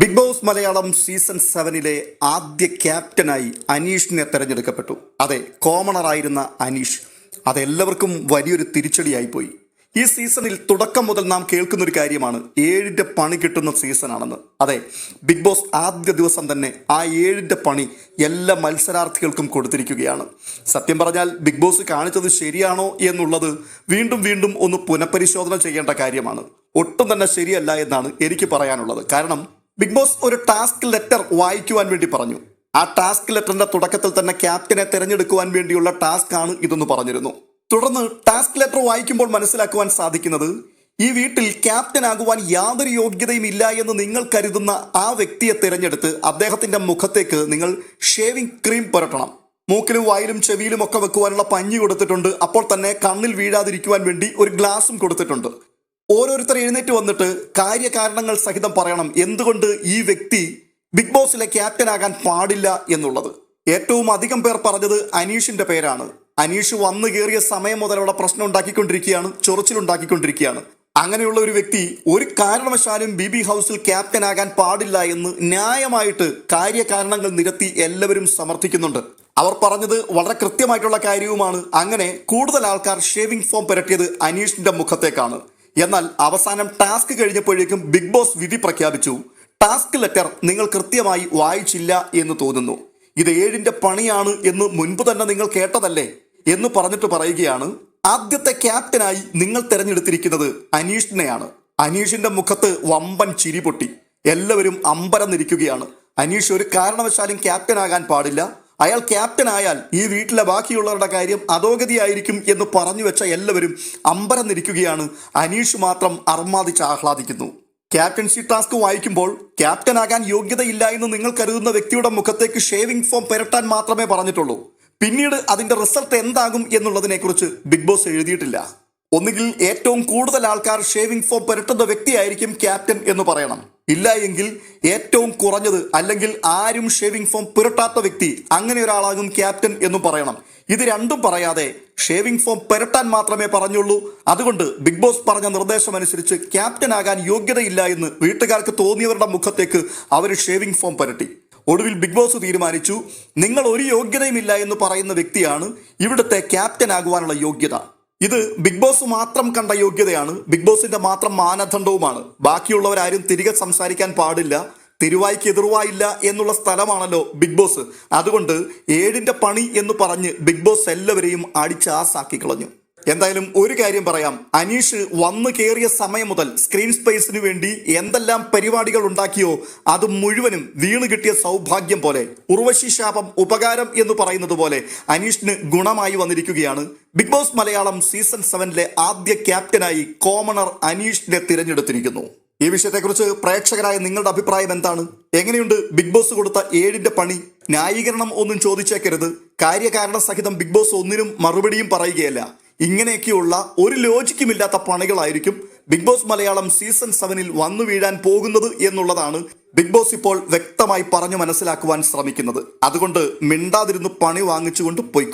Big boss Malayalam season സെവനിലെ ആദ്യ ക്യാപ്റ്റനായി അനീഷിനെ തെരഞ്ഞെടുക്കപ്പെട്ടു. അതെ കോമണറായിരുന്ന അനീഷ്. അതെല്ലാവർക്കും വലിയൊരു തിരിച്ചടിയായി പോയി ഈ സീസണിൽ തുടക്കം മുതൽ നാം കേൾക്കുന്ന ഒരു കാര്യമാണ് ഏഴിന്റെ പണി കിട്ടുന്ന സീസണാണെന്ന്. അതെ ബിഗ് ബോസ് ആദ്യ ദിവസം തന്നെ ആ ഏഴിന്റെ പണി എല്ലാ മത്സരാർത്ഥികൾക്കും കൊടുത്തിരിക്കുകയാണ്. സത്യം പറഞ്ഞാൽ ബിഗ് ബോസ് കാണിച്ചത് ശരിയാണോ എന്നുള്ളത് വീണ്ടും വീണ്ടും ഒന്ന് പുനഃപരിശോധന ചെയ്യേണ്ട കാര്യമാണ്. ഒട്ടും തന്നെ ശരിയല്ല എന്നാണ് എനിക്ക് പറയാനുള്ളത്. കാരണം ബിഗ് ബോസ് ഒരു ടാസ്ക് ലെറ്റർ വായിക്കുവാൻ വേണ്ടി പറഞ്ഞു. ആ ടാസ്ക് ലെറ്ററിന്റെ തുടക്കത്തിൽ തന്നെ ക്യാപ്റ്റനെ തിരഞ്ഞെടുക്കുവാൻ വേണ്ടിയുള്ള ടാസ്ക് ആണ് ഇതെന്ന് പറഞ്ഞിരുന്നു. തുടർന്ന് ടാസ്ക് ലെറ്റർ വായിക്കുമ്പോൾ മനസ്സിലാക്കുവാൻ സാധിക്കുന്നത് ഈ വീട്ടിൽ ക്യാപ്റ്റൻ ആകുവാൻ യാതൊരു യോഗ്യതയും ഇല്ല എന്ന് നിങ്ങൾ കരുതുന്ന ആ വ്യക്തിയെ തിരഞ്ഞെടുത്ത് അദ്ദേഹത്തിന്റെ മുഖത്തേക്ക് നിങ്ങൾ ഷേവിംഗ് ക്രീം പുരട്ടണം. മൂക്കിലും വായിലും ചെവിയിലും ഒക്കെ വെക്കുവാനുള്ള പഞ്ഞി കൊടുത്തിട്ടുണ്ട്. അപ്പോൾ തന്നെ കണ്ണിൽ വീഴാതിരിക്കുവാൻ വേണ്ടി ഒരു ഗ്ലാസും കൊടുത്തിട്ടുണ്ട്. ഓരോരുത്തർ എഴുന്നേറ്റ് വന്നിട്ട് കാര്യകാരണങ്ങൾ സഹിതം പറയണം. എന്തുകൊണ്ട് ഈ വ്യക്തി ബിഗ് ബോസിലെ ക്യാപ്റ്റൻ ആകാൻ പാടില്ല എന്നുള്ളത്? ഏറ്റവും അധികം പേർ പറഞ്ഞത് അനീഷിന്റെ പേരാണ്. അനീഷ് വന്നു കയറിയ സമയം മുതൽ അവിടെ പ്രശ്നം ഉണ്ടാക്കിക്കൊണ്ടിരിക്കുകയാണ് ചൊറിച്ചിലുണ്ടാക്കിക്കൊണ്ടിരിക്കുകയാണ്. അങ്ങനെയുള്ള ഒരു വ്യക്തി ഒരു കാരണവശാലും ബി ബി ഹൗസിൽ ക്യാപ്റ്റൻ ആകാൻ പാടില്ല എന്ന് ന്യായമായിട്ട് കാര്യകാരണങ്ങൾ നിരത്തി എല്ലാവരും സമർത്ഥിക്കുന്നുണ്ട്. അവർ പറഞ്ഞത് വളരെ കൃത്യമായിട്ടുള്ള കാര്യവുമാണ്. അങ്ങനെ കൂടുതൽ ആൾക്കാർ ഷേവിംഗ് ഫോം പുരട്ടിയത് അനീഷിന്റെ മുഖത്തേക്കാണ്. എന്നാൽ അവസാനം ടാസ്ക് കഴിഞ്ഞപ്പോഴേക്കും ബിഗ് ബോസ് വിധി പ്രഖ്യാപിച്ചു. ടാസ്ക് ലെറ്റർ നിങ്ങൾ കൃത്യമായി വായിച്ചില്ല എന്ന് തോന്നുന്നു. ഇത് ഏഴിന്റെ പണിയാണ് എന്ന് മുൻപ് തന്നെ നിങ്ങൾ കേട്ടതല്ലേ? എന്ന് പറഞ്ഞിട്ട് പറയുകയാണ്. ആദ്യത്തെ ക്യാപ്റ്റനായി നിങ്ങൾ തിരഞ്ഞെടുത്തിരിക്കുന്നത് അനീഷിനെയാണ്. അനീഷിന്റെ മുഖത്ത് വമ്പൻ ചിരി പൊട്ടി എല്ലാവരും അമ്പരന്നിരിക്കുകയാണ്. അനീഷ് ഒരു കാരണവശാലും ക്യാപ്റ്റൻ ആകാൻ പാടില്ല. അയാൾ ക്യാപ്റ്റൻ ആയാൽ ഈ വീട്ടിലെ ബാക്കിയുള്ളവരുടെ കാര്യം അധോഗതിയായിരിക്കും എന്ന് പറഞ്ഞു വെച്ച എല്ലാവരും അമ്പരന്നിരിക്കുകയാണ് അനീഷ് മാത്രം അർമാദിച്ച് ആഹ്ലാദിക്കുന്നു. ക്യാപ്റ്റൻഷി ടാസ്ക് വായിക്കുമ്പോൾ ക്യാപ്റ്റൻ ആകാൻ യോഗ്യതയില്ല എന്ന് നിങ്ങൾ കരുതുന്ന വ്യക്തിയുടെ മുഖത്തേക്ക് ഷേവിംഗ് ഫോം പുരട്ടാൻ മാത്രമേ പറഞ്ഞിട്ടുള്ളൂ. പിന്നീട് അതിന്റെ റിസൾട്ട് എന്താകും എന്നുള്ളതിനെക്കുറിച്ച് ബിഗ് ബോസ് എഴുതിയിട്ടില്ല. ഒന്നുകിൽ ഏറ്റവും കൂടുതൽ ആൾക്കാർ ഷേവിംഗ് ഫോം പുരട്ടുന്ന വ്യക്തിയായിരിക്കും ക്യാപ്റ്റൻ എന്ന് പറയണം. ഇല്ല എങ്കിൽ ഏറ്റവും കുറഞ്ഞത് അല്ലെങ്കിൽ ആരും ഷേവിംഗ് ഫോം പുരട്ടാത്ത വ്യക്തി അങ്ങനെ ഒരാളാകും ക്യാപ്റ്റൻ എന്നും പറയണം. ഇത് രണ്ടും പറയാതെ ഷേവിംഗ് ഫോം പുരട്ടാൻ മാത്രമേ പറഞ്ഞുള്ളൂ. അതുകൊണ്ട് ബിഗ് ബോസ് പറഞ്ഞ നിർദ്ദേശം അനുസരിച്ച് ക്യാപ്റ്റൻ ആകാൻ യോഗ്യതയില്ല എന്ന് വീട്ടുകാർക്ക് തോന്നിയവരുടെ മുഖത്തേക്ക് അവർ ഷേവിംഗ് ഫോം പുരട്ടി. ഒടുവിൽ ബിഗ് ബോസ് തീരുമാനിച്ചു നിങ്ങൾ ഒരു യോഗ്യതയുമില്ല എന്ന് പറയുന്ന വ്യക്തിയാണ് ഇവിടുത്തെ ക്യാപ്റ്റൻ ആകുവാനുള്ള യോഗ്യത. ഇത് ബിഗ് ബോസ് മാത്രം കണ്ട യോഗ്യതയാണ്. ബിഗ് ബോസിന്റെ മാത്രം മാനദണ്ഡവുമാണ്. ബാക്കിയുള്ളവരാരും തിരികെ സംസാരിക്കാൻ പാടില്ല തിരുവായ്ക്ക് എതിർവായില്ല എന്നുള്ള സ്ഥലമാണല്ലോ ബിഗ് ബോസ്. അതുകൊണ്ട് ഏഴിന്റെ പണി എന്ന് പറഞ്ഞ് ബിഗ് ബോസ് എല്ലാവരെയും അടിച്ചാസാക്കി കളഞ്ഞു എന്തായാലും ഒരു കാര്യം പറയാം. അനീഷ് വന്നു കയറിയ സമയം മുതൽ സ്ക്രീൻ സ്പേസിന് വേണ്ടി എന്തെല്ലാം പരിപാടികൾ ഉണ്ടാക്കിയോ അത് മുഴുവനും വീണ് കിട്ടിയ സൗഭാഗ്യം പോലെ ഉർവശി ശാപം ഉപകാരം എന്ന് പറയുന്നത് പോലെ അനീഷിന് ഗുണമായി വന്നിരിക്കുകയാണ്. ബിഗ് ബോസ് മലയാളം സീസൺ സെവനിലെ ആദ്യ ക്യാപ്റ്റനായി കോമണർ അനീഷിനെ തിരഞ്ഞെടുത്തിരിക്കുന്നു. ഈ വിഷയത്തെക്കുറിച്ച് പ്രേക്ഷകരായ നിങ്ങളുടെ അഭിപ്രായം എന്താണ്? എങ്ങനെയുണ്ട് ബിഗ് ബോസ് കൊടുത്ത ഏഴിന്റെ പണി? ന്യായീകരണം ഒന്നും ചോദിച്ചേക്കരുത്. കാര്യകാരണ സഹിതം ബിഗ് ബോസ് ഒന്നിനും മറുപടിയും പറയുകയല്ല. ഇങ്ങനെയൊക്കെയുള്ള ഒരു ലോജിക്കുമില്ലാത്ത പണികളായിരിക്കും ബിഗ് ബോസ് മലയാളം സീസൺ സെവനിൽ വന്നു വീഴാൻ പോകുന്നത് എന്നുള്ളതാണ് ബിഗ് ബോസ് ഇപ്പോൾ വ്യക്തമായി പറഞ്ഞു മനസ്സിലാക്കുവാൻ ശ്രമിക്കുന്നത്. അതുകൊണ്ട് മിണ്ടാതിരുന്ന് പണി വാങ്ങിച്ചുകൊണ്ട് പോയി.